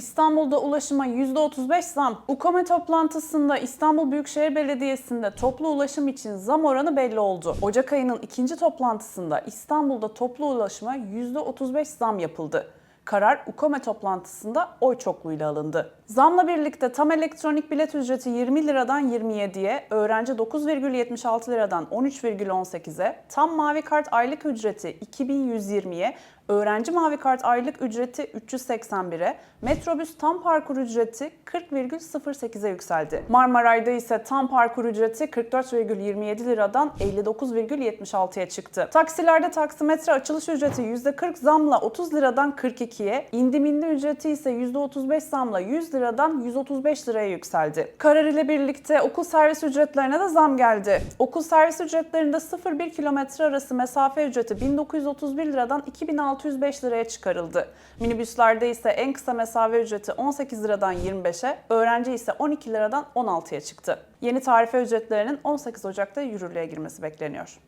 İstanbul'da ulaşıma %35 zam. UKOME toplantısında İstanbul Büyükşehir Belediyesi'nde toplu ulaşım için zam oranı belli oldu. Ocak ayının ikinci toplantısında İstanbul'da toplu ulaşıma %35 zam yapıldı. Karar UKOME toplantısında oy çokluğuyla alındı. Zamla birlikte tam elektronik bilet ücreti 20 liradan 27'ye, öğrenci 9,76 liradan 13,18'e, tam mavi kart aylık ücreti 2120'ye, öğrenci mavi kart aylık ücreti 381'e, metrobüs tam parkur ücreti 40,08'e yükseldi. Marmaray'da ise tam parkur ücreti 44,27 liradan 59,76'ya çıktı. Taksilerde taksimetre açılış ücreti %40 zamla 30 liradan 42'ye, indiminli ücreti ise %35 zamla 100 liradan 135 liraya yükseldi. Karar ile birlikte okul servis ücretlerine de zam geldi. Okul servis ücretlerinde 0-1 kilometre arası mesafe ücreti 1931 liradan 2605 liraya çıkarıldı. Minibüslerde ise en kısa mesafe ücreti 18 liradan 25'e, öğrenci ise 12 liradan 16'ya çıktı. Yeni tarife ücretlerinin 18 Ocak'ta yürürlüğe girmesi bekleniyor.